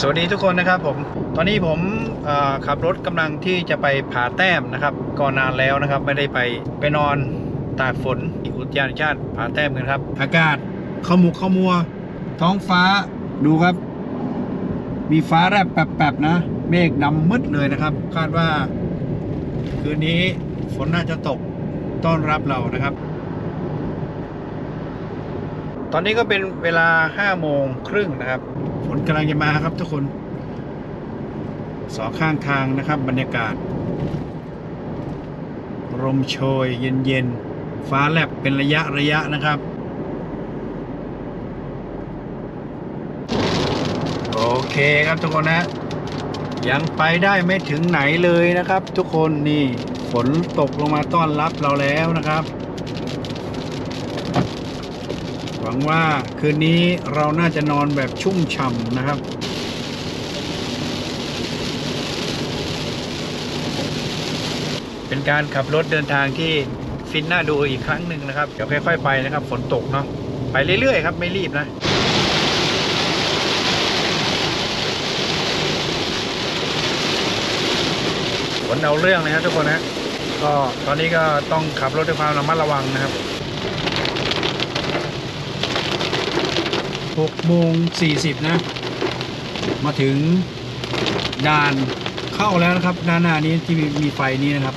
สวัสดีทุกคนนะครับผม ตอนนี้ผมขับรถกำลังที่จะไปผาแต้มนะครับก่อนนานแล้วนะครับ ไม่ได้ไปไปนอนตากฝนอุทยานชาติผาแต้มกันครับ อากาศขมุกขมัว ท้องฟ้าดูครับ มีฟ้าแลบแปบๆนะ เมฆดำมืดเลยนะครับ คาดว่า คืนนี้ฝนน่าจะตกต้อนรับเรานะครับ อนนี้ก็เป็นเวลา5โมงครึ่งนะครับ ฝนกำลังจะมาครับทุกคนสองข้างทางนะครับ บรรยากาศลมโชยเย็นๆ ฟ้าแลบเป็นระยะระยะนะครับ โอเคครับทุกคนนะ ยังไปได้ไม่ถึงไหนเลยนะครับ ทุกคนนี่ฝนตกลงมาต้อนรับเราแล้วนะครับ หวังว่าคืนนี้เราน่าจะนอนแบบชุ่มฉ่ำนะครับ เป็นการขับรถเดินทางที่ฟินน่าดูอีกครั้งหนึ่งนะครับเดี๋ยวค่อยๆไปนะครับ ฝนตกเนาะไปเรื่อยๆครับไม่รีบนะฝนเอาเรื่องเลยครับทุกคนนะก็ตอนนี้ก็ต้องขับรถด้วยความระมัดระวังนะครับ 6โมง40 นะ มาถึงด่านเข้าแล้วนะครับ ด้านหน้านี้ที่มีไฟนี้นะครับ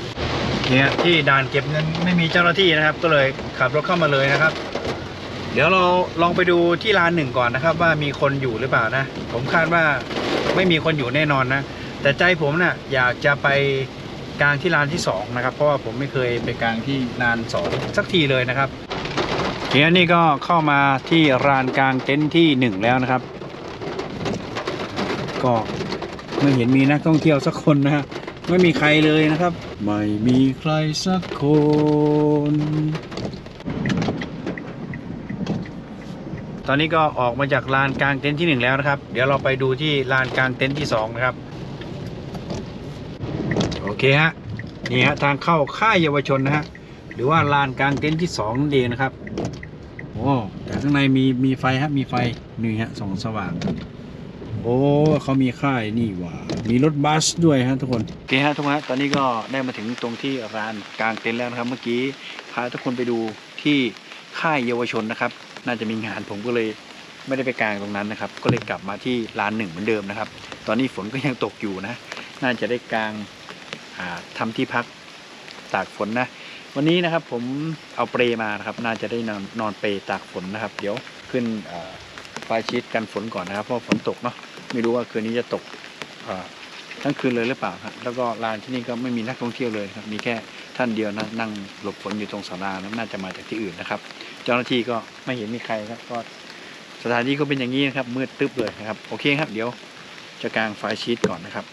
เนี่ยที่ด่านเก็บเงินไม่มีเจ้าหน้าที่นะครับ ก็เลยขับรถเข้ามาเลยนะครับ เดี๋ยวเราลองไปดูที่ลานหนึ่งก่อนนะครับ ว่ามีคนอยู่หรือเปล่านะ ผมคาดว่าไม่มีคนอยู่แน่นอนนะ แต่ใจผมนะ่ะอยากจะไปกลางที่ลานที่สองนะครับ เพราะว่าผมไม่เคยไปกลางที่ลานสองสักทีเลยนะครับ ทีนี้นี่ก็เข้ามาที่ลานกลางเต็นท์ที่หนึ่งแล้วนะครับ ก็ไม่เห็นมีนักท่องเที่ยวสักคนนะฮะไม่มีใครเลยนะครับ ไม่มีใครสักคน ตอนนี้ก็ออกมาจากลานกลางเต็นท์ที่หนึ่งแล้วนะครับ เดี๋ยวเราไปดูที่ลานกลางเต็นท์ที่สองนะครับ โอเคฮะนี่ฮะทางเข้าค่ายเยาวชนนะฮะหรือว่าลานกลางเต็นท์ที่สองนั่นเองนะครับ ข้างในมีมีไฟฮะมีไฟนี่ฮะส่องสว่าง โอ้เขามีค่ายนี่หว่า มีรถบัสด้วยฮะทุกคนโอเคฮะทุกคนฮะตอนนี้ก็ได้มาถึงตรงที่ร้านกลางเต็นท์แล้วนะครับ เมื่อกี้พาทุกคนไปดูที่ค่ายเยาวชนนะครับ น่าจะมีงานผมก็เลยไม่ได้ไปกลางตรงนั้นนะครับ ก็เลยกลับมาที่ร้านหนึ่งเหมือนเดิมนะครับ ตอนนี้ฝนก็ยังตกอยู่นะ น่าจะได้กลางอ่าทำที่พักตากฝนนะ วันนี้นะครับผมเอาเปรมานะครับ น่าจะได้นอนนอนเปรตากฝนนะครับ เดี๋ยวขึ้นไฟชีตกันฝนก่อนนะครับ เพราะฝนตกเนาะไม่รู้ว่าคืนนี้จะตกทั้งคืนเลยหรือเปล่าครับแล้วก็ลานที่นี่ก็ไม่มีนักท่องเที่ยวเลยครับ มีแค่ท่านเดียวนะนั่งหลบฝนอยู่ตรงศาลานะน่าจะมาจากที่อื่นนะครับ เจ้าหน้าที่ก็ไม่เห็นมีใครครับก็สถานที่ก็เป็นอย่างนี้นะครับมืดตึ๊บเลยนะครับ โอเคครับ เดี๋ยวจะกางไฟชีตก่อนนะครับ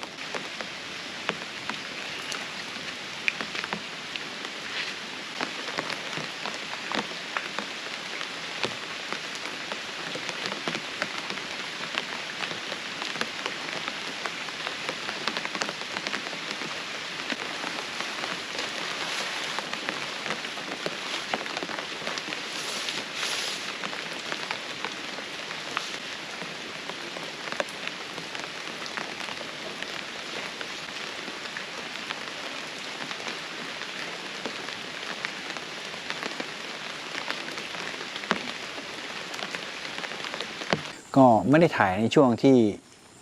ก็ไม่ได้ถ่ายในช่วงที่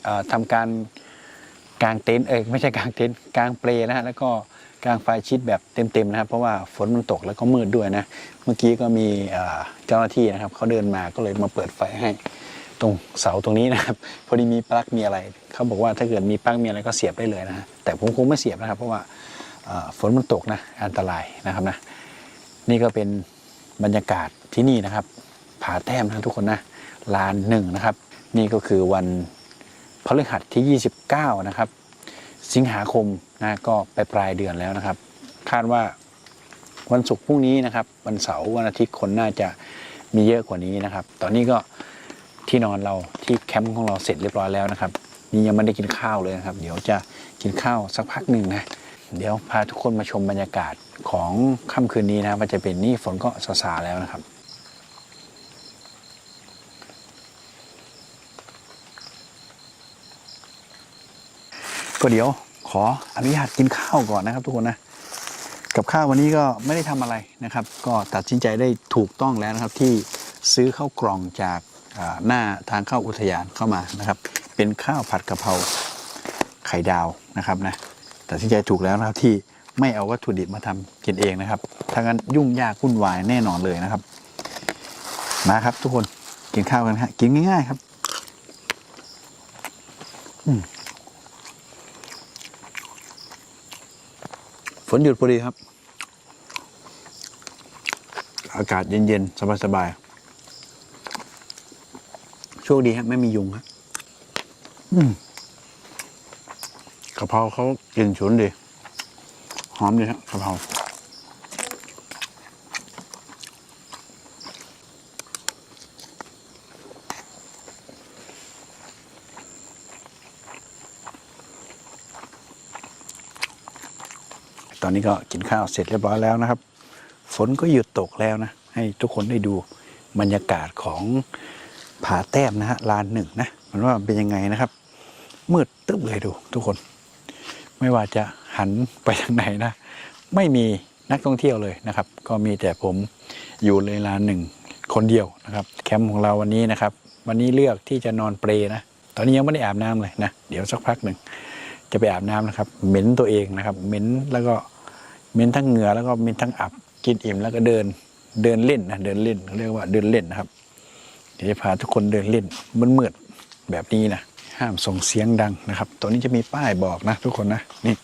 เอ่อทำการกางเต็นท์เอยไม่ใช่กางเต็นท์กางเปลนะฮะแล้วก็กางไฟชิดแบบเต็มๆนะครับ เพราะว่าฝนมันตกแล้วก็มืดด้วยนะเมื่อกี้ก็มีเจ้าหน้าที่นะครับเขาเดินมาก็เลยมาเปิดไฟให้ตรงเสาตรงนี้นะครับพอดีมีปลั๊กมีอะไรเขาบอกว่าถ้าเกิดมีปลั๊กมีอะไรก็เสียบได้เลยนะแต่ผมคงไม่เสียบนะครับ เพราะว่าฝนมันตกนะอันตรายนะครับนะนี่ก็เป็นบรรยากาศที่นี่นะครับ ผาแต้มนะทุกคนนะ ลานหนึ่งนะครับ นี่ก็คือวันพฤหัสที่ 29 นะครับ สิงหาคมนะก็ไปปลายเดือนแล้วนะครับ คาดว่าวันศุกร์พรุ่งนี้นะครับ วันเสาร์วันอาทิตย์คนน่าจะมีเยอะกว่านี้นะครับ ตอนนี้ก็ที่นอนเราที่แคมป์ของเราเสร็จเรียบร้อยแล้วนะครับนี่ยังไม่ได้กินข้าวเลยนะครับ เดี๋ยวจะกินข้าวสักพักหนึ่งนะเดี๋ยวพาทุกคนมาชมบรรยากาศของค่ำคืนนี้นะครับว่าจะเป็นนี่ฝนก็ซาซาแล้วนะครับ ก็เดี๋ยวขออนุญาตกินข้าวก่อนนะครับ ทุกคนนะ กับข้าววันนี้ก็ไม่ได้ทำอะไรนะครับ ก็ตัดสินใจได้ถูกต้องแล้วนะครับ ที่ซื้อข้าวกล่องจากหน้าทางเข้าอุทยานเข้ามานะครับ เป็นข้าวผัดกะเพราไข่ดาวนะครับนะตัดสินใจถูกแล้วนะครับที่ไม่เอาวัตถุดิบมาทำกินเองนะครับถ้างั้นยุ่งยากวุ่นวายแน่นอนเลยนะครับ มาครับทุกคนกินข้าวกันฮะกินง่ายๆครับ อืม นหยุดพอดีครับ อากาศเย็นๆ สบายๆ โชคดีครับไม่มียุงครับอืมกะเพราเขากลิ่นฉุนดี หอมดีครับกะเพรา นี้ก็กินข้าวเสร็จเรียบร้อยแล้วนะครับ ฝนก็หยุดตกแล้วนะ ให้ทุกคนได้ดูบรรยากาศของผาแต้มนะฮะลานหนึ่งนะมันว่าเป็นยังไงนะครับ มืดตึ๊บเลยดูทุกคน ไม่ว่าจะหันไปทางไหนนะ ไม่มีนักท่องเที่ยวเลยนะครับ ก็มีแต่ผมอยู่ในลานหนึ่งคนเดียวนะครับแคมป์ของเราวันนี้นะครับ วันนี้เลือกที่จะนอนเปรนะ ตอนนี้ยังไม่ได้อาบน้ำเลยนะ เดี๋ยวสักพักหนึ่งจะไปอาบน้ำนะครับ เหม็นตัวเองนะครับ เหม็นแล้วก็ เหม็นทั้งเหงื่อแล้วก็เหม็นทั้งอับ กินอิ่มแล้วก็เดินเดินเล่นนะเดินเล่นเรียกว่าเดินเล่นนะครับเดี๋ยวจะพาทุกคนเดินเล่นมืดแบบนี้นะห้ามส่งเสียงดังนะครับตัวนี้จะมีป้ายบอกนะ ทุกคนนะนี่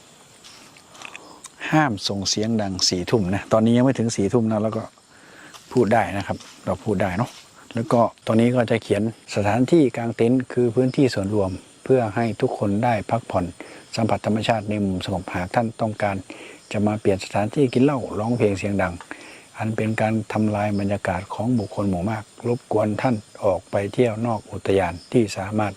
ห้ามส่งเสียงดังสี่ทุ่มนะตอนนี้ยังไม่ถึงสี่ทุ่มนะแล้วก็พูดได้นะครับ เราพูดได้เนาะแล้วก็ตอนนี้ก็จะเขียนสถานที่กลางเต็นท์คือพื้นที่ส่วนรวม เพื่อให้ทุกคนได้พักผ่อนสัมผัสธรรมชาติในมุมสงบหากท่านต้องการ จะมาเปลี่ยนสถานที่กินเหล้าร้องเพลงเสียงดัง อันเป็นการทำลายบรรยากาศของบุคคลหมู่มาก รบกวนท่านออกไปเที่ยวนอกอุทยานที่สามารถ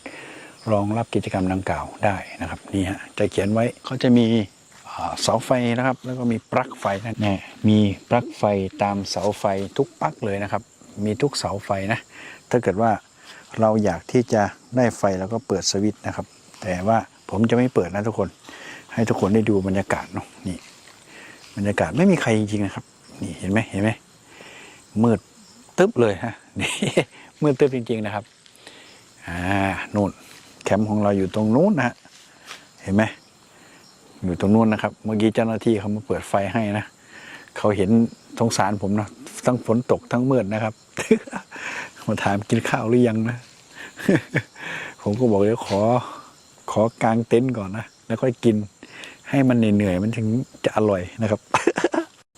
รองรับกิจกรรมดังกล่าวได้นะครับนี่ฮะจะเขียนไว้เขาจะมีเสาไฟนะครับ แล้วก็มีปลั๊กไฟนะเนี่ยมีปลั๊กไฟตามเสาไฟทุกปลั๊กเลยนะครับ มีทุกเสาไฟนะถ้าเกิดว่าเราอยากที่จะได้ไฟเราก็เปิดสวิตช์นะครับ แต่ว่าผมจะไม่เปิดนะทุกคน ให้ทุกคนได้ดูบรรยากาศเนาะนี่ บรรยากาศไม่มีใครจริงๆนะครับ นี่เห็นไหมเห็นไหมมืดตึ๊บเลยฮะนี่มืดตึ๊บจริง ๆนะครับอ่านู่นแคมป์ของเราอยู่ตรงนู้นนะฮะเห็นไหมอยู่ตรงนู้นนะครับ เมื่อกี้เจ้าหน้าที่เขามาเปิดไฟให้นะเขาเห็นสงสารผมนะทั้งฝนตกทั้งมืดนะครับมาถามกินข้าวหรือยังนะ ผมก็บอกเดี๋ยวขอขอกางเต็นท์ก่อนนะ แล้วค่อยกิน ให้มันเหนื่อยๆมันถึงจะอร่อยนะครับ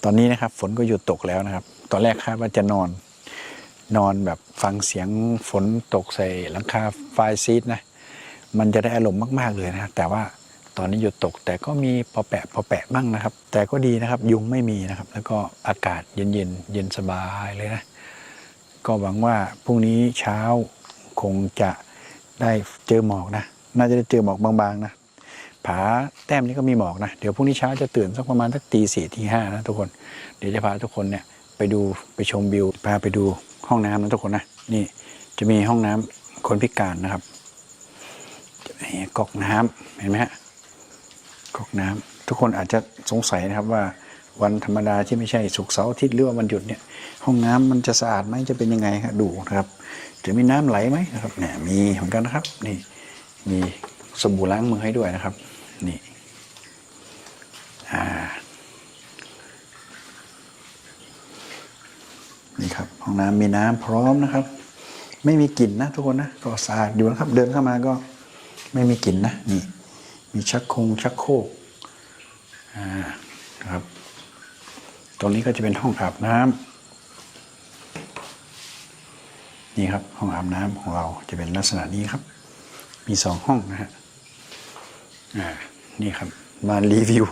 ตอนนี้นะครับ ฝนก็หยุดตกแล้วนะครับ ตอนแรกคาดว่าจะนอน นอนแบบฟังเสียงฝนตกใส่หลังคาไฟซีดนะ มันจะได้อารมณ์มากๆเลยนะแต่ว่าตอนนี้หยุดตกแต่ก็มีพอแปะพอแปะบ้างนะครับ แต่ก็ดีนะครับ ยุงไม่มีนะครับ แล้วก็อากาศเย็นเย็นๆเย็นสบายเลยนะ ก็หวังว่าพรุ่งนี้เช้าคงจะได้เจอหมอกนะ น่าจะได้เจอหมอกบางๆนะ ผาแต้มนี้ก็มีหมอกนะ เดี๋ยวพรุ่งนี้เช้าจะตื่นสักประมาณสักตีสี่ทีห้านะทุกคน เดี๋ยวจะพาทุกคนเนี่ยไปดูไปชมวิว พาไปดูห้องน้ำนะทุกคนนะ นี่จะมีห้องน้ำคนพิการนะครับจะมีกอกน้ำเห็นไหมฮะกอกน้ำทุกคนอาจจะสงสัยนะครับว่าวันธรรมดาที่ไม่ใช่ศุกร์เสาร์อาทิตย์หรือว่าวันหยุดเนี่ย ห้องน้ำมันจะสะอาดไหมจะเป็นยังไงครับดูนะครับ จะมีน้ำไหลไหมนะครับเนี่ยมีเหมือนกันนะครับ นี่มีสบู่ล้างมือให้ด้วยนะครับ นี่อ่านี่ครับห้องน้ำมีน้ำพร้อมนะครับ ไม่มีกลิ่นนะทุกคนนะก็สะอาดอยู่นะครับ เดินเข้ามาก็ไม่มีกลิ่นนะนี่ มีชักคงชักโครกอ่านะครับ ตรงนี้ก็จะเป็นห้องอาบน้ำนี่ครับห้องอาบน้ำของเราจะเป็นลักษณะนี้ครับ มีสองห้องนะฮะ อ่านี่ครับ มารีวิว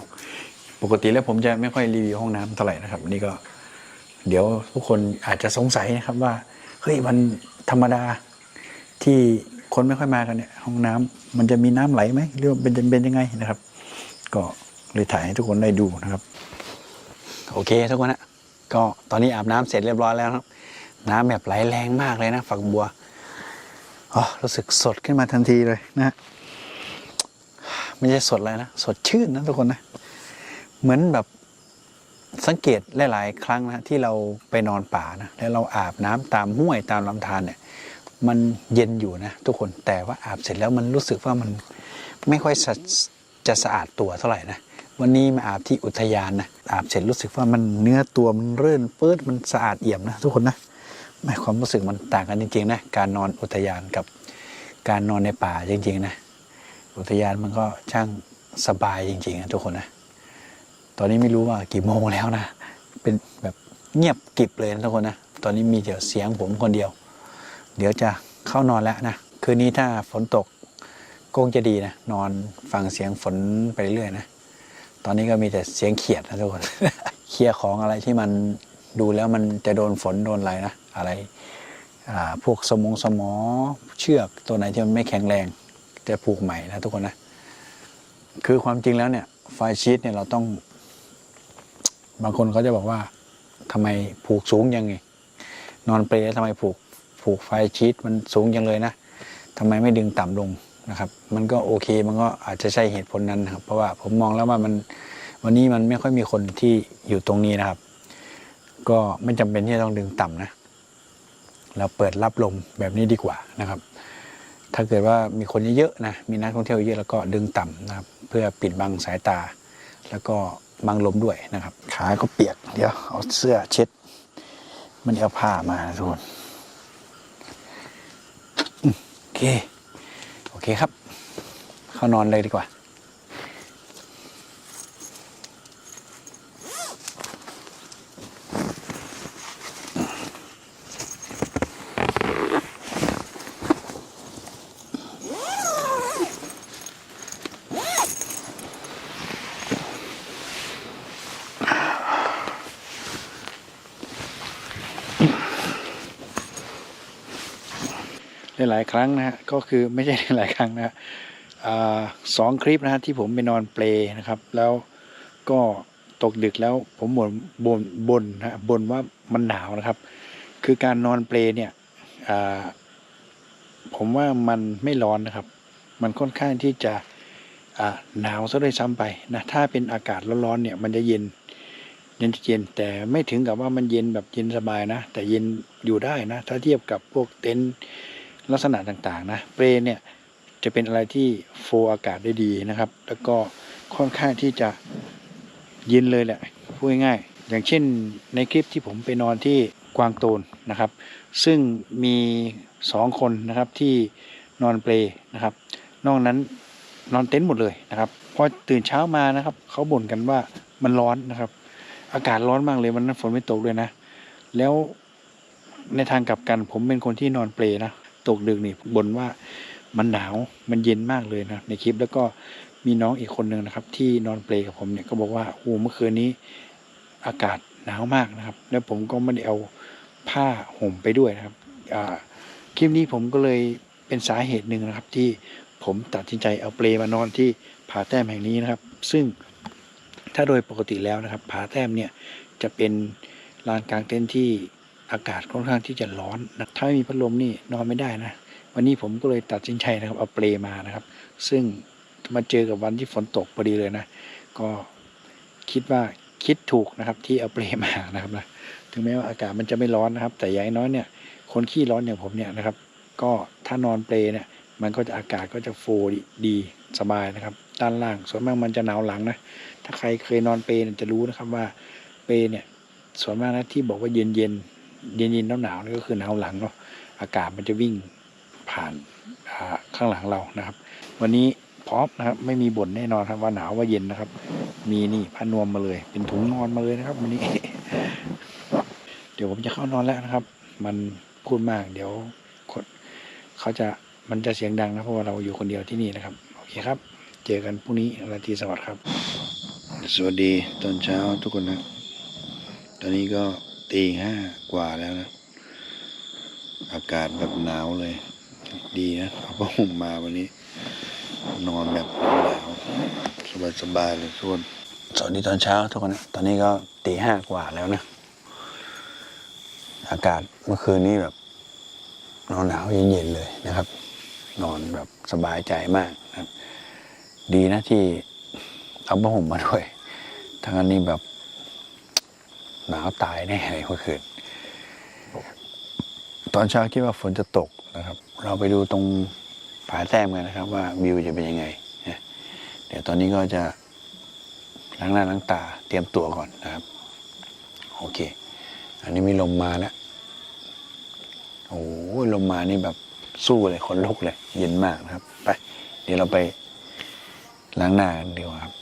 ปกติแล้วผมจะไม่ค่อยรีวิวห้องน้ำเท่าไหร่นะครับ นี่ก็ เดี๋ยวทุกคนอาจจะสงสัยนะครับว่าเฮ้ยมันธรรมดาที่คนไม่ค่อยมากันเนี่ยห้องน้ำมันจะมีน้ำไหลไหมหรือว่าเป็นเป็นยังไงนะครับ ก็เลยถ่ายให้ทุกคนได้ดูนะครับ โอเคทุกคนนะก็ตอนนี้อาบน้ำเสร็จเรียบร้อยแล้วนะครับ น้ำแบบไหลแรงมากเลยนะฝักบัวอ๋อรู้สึกสดขึ้นมาทันทีเลยนะ ไม่ใช่สดอะไรนะ สดชื่นนะทุกคนนะ เหมือนแบบสังเกตหลาย ๆ ครั้งนะที่เราไปนอนป่านะแล้วเราอาบน้ำตามห้วยตามลำธารเนี่ย มันเย็นอยู่นะทุกคนแต่ว่าอาบเสร็จแล้วมันรู้สึกว่ามันไม่ค่อยะจะสะอาดตัวเท่าไหร่นะวันนี้มาอาบที่อุทยานนะอาบเสร็จรู้สึกว่ามันเนื้อตัวมันเรื่นเปิดมันสะอาดเอี่ยมนะทุกคนนะไม่ความรู้สึกมันต่างกันจริงๆนะการนอนอุทยานกับการนอนในป่าจริงๆนะ อุทยานมันก็ช่างสบายจริงๆนะทุกคนนะ ตอนนี้ไม่รู้ว่ากี่โมงแล้วนะ เป็นแบบเงียบกิบเลยนะทุกคนนะ ตอนนี้มีแต่เสียงผมคนเดียว เดี๋ยวจะเข้านอนแล้วนะ คืนนี้ถ้าฝนตกคงจะดีนะ นอนฟังเสียงฝนไปเรื่อยนะ ตอนนี้ก็มีแต่เสียงเขียดนะทุกคน เคลียร์ของอะไรที่มันดูแล้วมันจะโดนฝนโดนอะไรนะ อะไรพวกสมองสมอเชือกตัวไหนที่มันไม่แข็งแรง จะผูกใหม่นะทุกคนนะ คือความจริงแล้วเนี่ยไฟชีตเนี่ยเราต้อง บางคนเขาจะบอกว่าทำไมผูกสูงยังไง นอนเปลแล้ทำไมผูกผูกไฟชีตมันสูงยังเลยนะทำไมไม่ดึงต่ำลงนะครับ มันก็โอเคมันก็อาจจะใช่เหตุผลนั้นนะครับ เพราะว่าผมมองแล้วว่ามันวันนี้มันไม่ค่อยมีคนที่อยู่ตรงนี้นะครับ ก็ไม่จำเป็นที่จะต้องดึงต่ำนะ เราเปิดรับลมแบบนี้ดีกว่านะครับ ถ้าเกิดว่ามีคนเยอะๆนะมีนักท่องเที่ยวเยอะแล้วก็ดึงต่ำนะครับเพื่อปิดบังสายตา แล้วก็บังลมด้วยนะครับขาก็เปียกเดี๋ยวเอาเสื้อเช็ด มันเอาผ้ามาทุกคนโอเคโอเคครับ เข้านอนเลยดีกว่าายครั้งนะฮะก็คือไม่ใช่หลายครั้งนะอสองคลิปนะฮะที่ผมไปนอนเปลนะครับ แล้วก็ตกดึกแล้วผมบ่นบ่นบ่นนะบ่นว่ามันหนาวนะครับ คือการนอนเปลเนี่ยผมว่ามันไม่ร้อนนะครับ มันค่อนข้างที่จะหนาวซะด้วยซ้ำไปนะถ้าเป็นอากาศร้อนๆเนี่ยมันจะเย็นเย็นเย็นแต่ไม่ถึงกับว่ามันเย็นแบบเย็นสบายนะ แต่เย็นอยู่ได้นะ ถ้าเทียบกับพวกเต็นท์ ลักษณะต่างๆนะเปรเนี่ยจะเป็นอะไรที่โฟอากาศได้ดีนะครับ แล้วก็ค่อนข้างที่จะเย็นเลยแหละพูดง่ายๆอย่างเช่นในคลิปที่ผมไปนอนที่กวางโตนนะครับ ซึ่งมีสองคนนะครับที่นอนเปลนะครับ นอกนั้นนอนเต็นท์หมดเลยนะครับพอตื่นเช้ามานะครับเขาบ่นกันว่ามันร้อนนะครับ อากาศร้อนมากเลยวันนั้นฝนไม่ตกเลยนะ แล้วในทางกลับกันผมเป็นคนที่นอนเปลนะ ตกดึกนี่บนว่ามันหนาวมันเย็นมากเลยนะในคลิปแล้วก็มีน้องอีกคนหนึ่งนะครับ ที่นอนเปลกับผมเนี่ยก็บอกว่าโอ้เมื่อคืนนี้อากาศหนาวมากนะครับ แล้วผมก็ไม่ได้เอาผ้าห่มไปด้วยนะครับคลิปนี้ผมก็เลยเป็นสาเหตุหนึ่งนะครับ ที่ผมตัดสินใจเอาเปลมานอนที่ผาแต้มแห่งนี้นะครับ ซึ่งถ้าโดยปกติแล้วนะครับผาแต้มเนี่ยจะเป็นลานกลางเต็นท์ที่ อากาศค่อนข้างที่จะร้อนนะถ้าไม่มีพัดลมนี่นอนไม่ได้นะ วันนี้ผมก็เลยตัดสินใจนะครับเอาเปลมานะครับ ซึ่งมาเจอกับวันที่ฝนตกพอดีเลยนะ ก็คิดว่าคิดถูกนะครับที่เอาเปลมานะครับนะถึงแม้ว่าอากาศมันจะไม่ร้อนนะครับ แต่อย่างน้อยเนี่ย คนขี้ร้อนอย่างผมเนี่ยนะครับ ก็ถ้านอนเปลเนี่ย มันก็จะอากาศก็จะโฟร์ดีดีสบายนะครับ ด้านล่างส่วนมากมันจะหนาวหลังนะถ้าใครเคยนอนเปรเนี่ยจะรู้นะครับว่าเปรเนี่ยส่วนมากนะที่บอกว่าเย็นเย็น เย็นเย็นหนาวๆนี่ก็คือหนาวหลังเนาะอากาศมันจะวิ่งผ่านข้างหลังเรานะครับ วันนี้พร้อมนะครับ ไม่มีบ่นแน่นอนครับว่าหนาวว่าเย็นนะครับ มีนี่ผ้านวมมาเลย เป็นถุงนอนมาเลยนะครับวันนี้ เดี๋ยวผมจะเข้านอนแล้วนะครับ มันพูดมากเดี๋ยวคนเขาจะมันจะเสียงดังนะเพราะว่าเราอยู่คนเดียวที่นี่นะครับโอเคครับ เจอกันพรุ่งนี้ราตรีสวัสดิ์ครับ สวัสดีตอนเช้าทุกคนนะ ตอนนี้ก็ ตีห้ากว่าแล้วนะ อากาศแบบหนาวเลย ดีนะเอาผ้าห่มมาวันนี้ นอนแบบหนาวสบายสบายเลยทุกคนสวัสดีตอนเช้าทุกคนนะ ตอนนี้ก็ตีห้ากว่าแล้วนะ อากาศเมื่อคืนนี้แบบนาวหนาวเย็นๆเลยนะครับ นอนแบบสบายใจมากนะครับ ดีนะที่เอาผ้าห่มมาด้วยทางอันนี้แบบ หนาวตายแน่เลยเมื่อคืน ตอนเช้าคิดว่าฝนจะตกนะครับ เราไปดูตรงผาแต้มกันนะครับ ว่าวิวจะเป็นยังไง เดี๋ยวตอนนี้ก็จะล้างหน้าล้างตาเตรียมตัวก่อนนะครับ โอเค อันนี้มีลมมาแล้วโอ้ลมมานี่แบบสู้เลยขนลุกเลย เย็นมากนะครับ ไป เดี๋ยวเราไปล้างหน้ากันดีกว่าครับ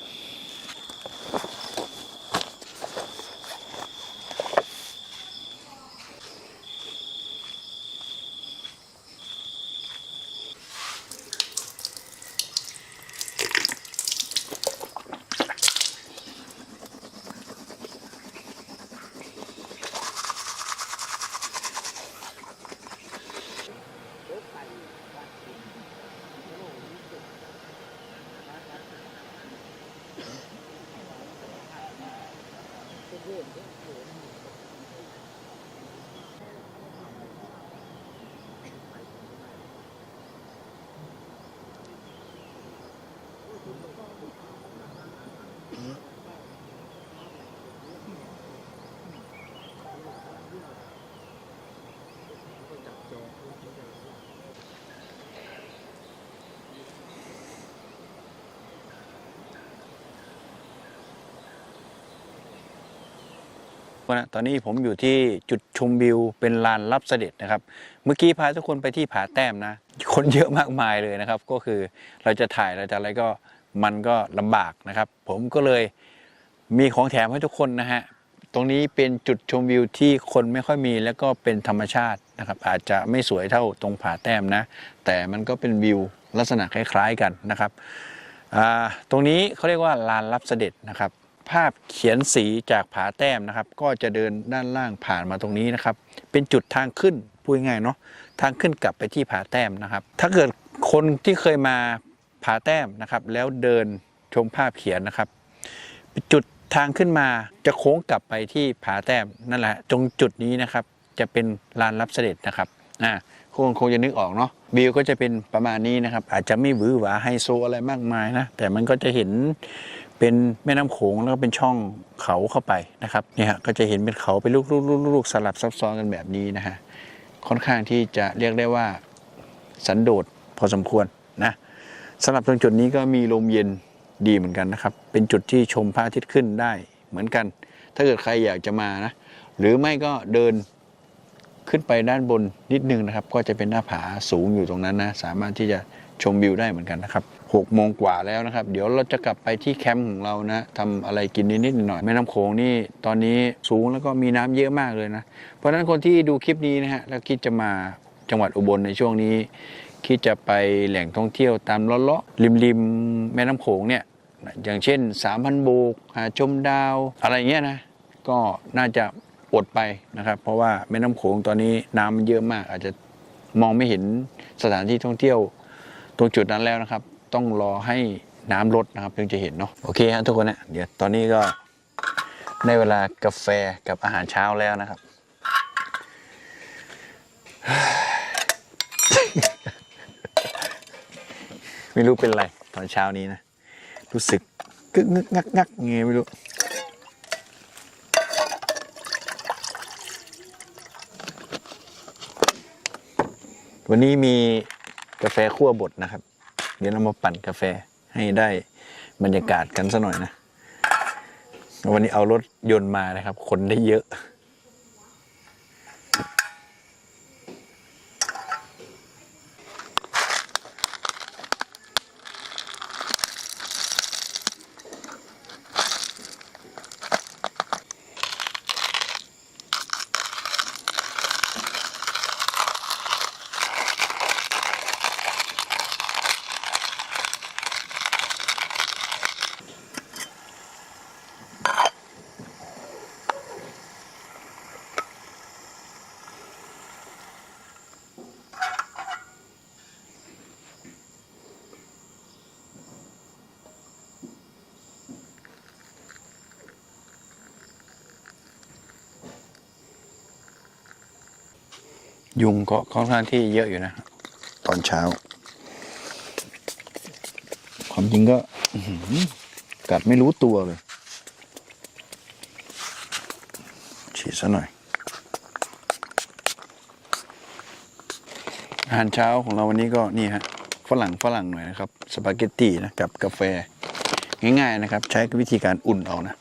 นะตอนนี้ผมอยู่ที่จุดชมวิวเป็นลานรับเสด็จนะครับ เมื่อกี้พาทุกคนไปที่ผาแต้มนะ คนเยอะมากมายเลยนะครับ ก็คือเราจะถ่ายเราจะอะไรก็มันก็ลำบากนะครับ ผมก็เลยมีของแถมให้ทุกคนนะฮะตรงนี้เป็นจุดชมวิวที่คนไม่ค่อยมีแล้วก็เป็นธรรมชาตินะครับ อาจจะไม่สวยเท่าตรงผาแต้มนะ แต่มันก็เป็นวิวลักษณะคล้าย ๆกันนะครับตรงนี้เขาเรียกว่าลานรับเสด็จนะครับ ภาพเขียนสีจากผาแต้มนะครับ ก็จะเดินด้านล่างผ่านมาตรงนี้นะครับ เป็นจุดทางขึ้นพูดง่ายเนาะทางขึ้นกลับไปที่ผาแต้มนะครับ ถ้าเกิดคนที่เคยมาผาแต้มนะครับ แล้วเดินชมภาพเขียนนะครับ จุดทางขึ้นมาจะโค้งกลับไปที่ผาแต้มนั่นแหละตรงจุดนี้นะครับ จะเป็นลานรับเสด็จนะครับอ่าคงคงจะนึกออกเนาะวิวก็จะเป็นประมาณนี้นะครับ อาจจะไม่หวือหวาไฮโซอะไรมากมายนะแต่มันก็จะเห็น เป็นแม่น้ำโขงแล้วก็เป็นช่องเขาเข้าไปนะครับเนี่ยฮะก็จะเห็นเป็นเขาเป็นลูกๆๆๆสลับซับซ้อนกันแบบนี้นะฮะค่อนข้างที่จะเรียกได้ว่าสันโดษพอสมควรนะสำหรับตรงจุดนี้ก็มีลมเย็นดีเหมือนกันนะครับ เป็นจุดที่ชมพระอาทิตย์ขึ้นได้เหมือนกัน ถ้าเกิดใครอยากจะมานะ หรือไม่ก็เดินขึ้นไปด้านบนนิดนึงนะครับ ก็จะเป็นหน้าผาสูงอยู่ตรงนั้นนะ สามารถที่จะชมวิวได้เหมือนกันนะครับ หกโมงกว่าแล้วนะครับ เดี๋ยวเราจะกลับไปที่แคมป์ของเรานะทำอะไรกินนิดๆหน่อยแม่น้ำโขงนี่ตอนนี้สูงแล้วก็มีน้ำเยอะมากเลยนะ เพราะฉะนั้นคนที่ดูคลิปนี้นะฮะแล้วคิดจะมาจังหวัดอุบลในช่วงนี้ คิดจะไปแหล่งท่องเที่ยวตามเลาะๆริมๆแม่น้ำโขงเนี่ยอย่างเช่น3,000โบกหาชมดาวอะไรเงี้ยนะก็น่าจะอดไปนะครับ เพราะว่าแม่น้ำโขงตอนนี้น้ำมันเยอะมาก อาจจะมองไม่เห็นสถานที่ท่องเที่ยวตรงจุดนั้นแล้วนะครับ ต้องรอให้น้ำลดนะครับถึงจะเห็นเนาะโอเคฮะทุกคนนะเดี๋ยวตอนนี้ก็ในเวลากาแฟกับอาหารเช้าแล้วนะครับ ไม่รู้เป็นไรตอนเช้านี้นะ รู้สึกกึกงึกงักงักไงไม่รู้วันนี้มีกาแฟคั่วบดนะครับ เดี๋ยวเรามาปั่นกาแฟให้ได้บรรยากาศกันสัหน่อยนะ วันนี้เอารถยนต์มานะครับ คนได้เยอะ ยุงก็ค่อนข้างที่เยอะอยู่นะตอนเช้า ความความจริงก็อื้อหือกัดไม่รู้ตัวเลย ฉีดซะหน่อย อาหารเช้าของเราวันนี้ก็นี่ฮะฝรั่งฝรั่งหน่อยนะครับ สปาเกตตีนะกับกาแฟ ง่ายๆนะครับ ใช้วิธีการอุ่นเอานะ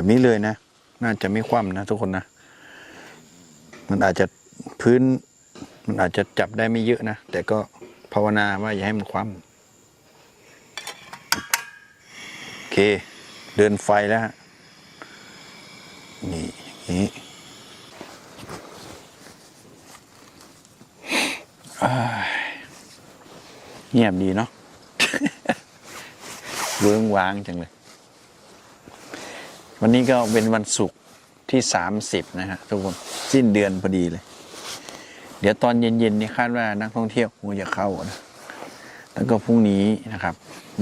แบบนี้เลยนะ น่าจะไม่คว่ำนะทุกคนนะ มันอาจจะพื้น มันอาจจะจับได้ไม่เยอะนะ แต่ก็ภาวนาว่าอย่าให้มันคว่ำโอเค เดินไฟแล้วนี่อย่างนี้ยเงียบดีเนาะเวิ้งว้างจังเลย วันนี้ก็เป็นวันศุกร์ที่สามสิบนะฮะทุกคนสิ้นเดือนพอดีเลย เดี๋ยวตอนเย็นๆนี่คาดว่านักท่องเที่ยวคงจะเข้านะแล้วก็พรุ่งนี้นะครับ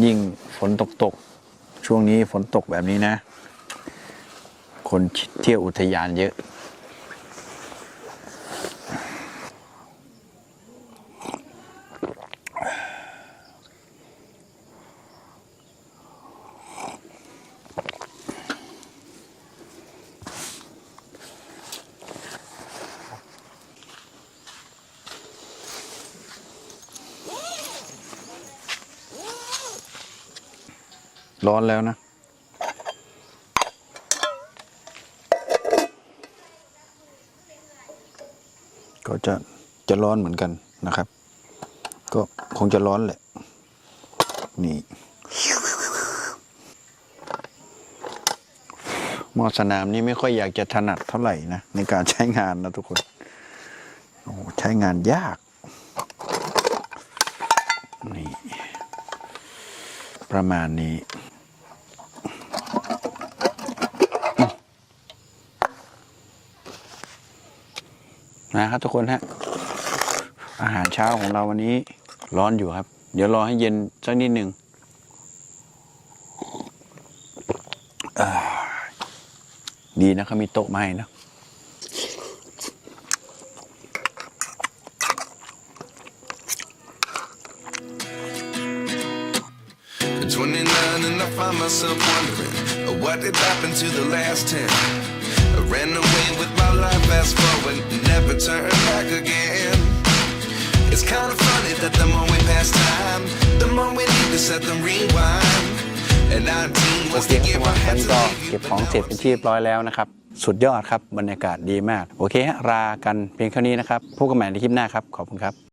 ยิ่งฝนตกตกๆช่วงนี้ฝนตกแบบนี้นะ คนเที่ยวอุทยานเยอะ ร้อนแล้วนะ ก็จะจะร้อนเหมือนกันนะครับ ก็คงจะร้อนแหละ นี่หมอสนามนี่ไม่ค่อยอยากจะถนัดเท่าไหร่นะ ในการใช้งานนะทุกคน โอ้ใช้งานยาก นี่ ประมาณนี้ นะครับทุกคนฮะอาหารเช้าของเราวันนี้ร้อนอยู่ครับ เดี๋ยวรอให้เย็นสักนิดหนึ่งดีนะเขามีโต๊ะมาให้นะ At 29 and I find myself wondering what did happen to the last 10. I ran away with my life, fast forward, never turn back again. It's kind of funny that the more we pass time, the more we need to set them rewind. And 19โอ was เค the ครับ year ทุก I คนตอน had นี้ to ก็ leave เก็ you. บของเสร็จเป็นที่เรียบร้อยแล้วนะครับ สุดยอดครับ บรรยากาศดีมาก โอเคฮะลากันเพียงเท่านี้นะครับพบกันใหม่ในคลิปหน้าครับ ขอบคุณครับ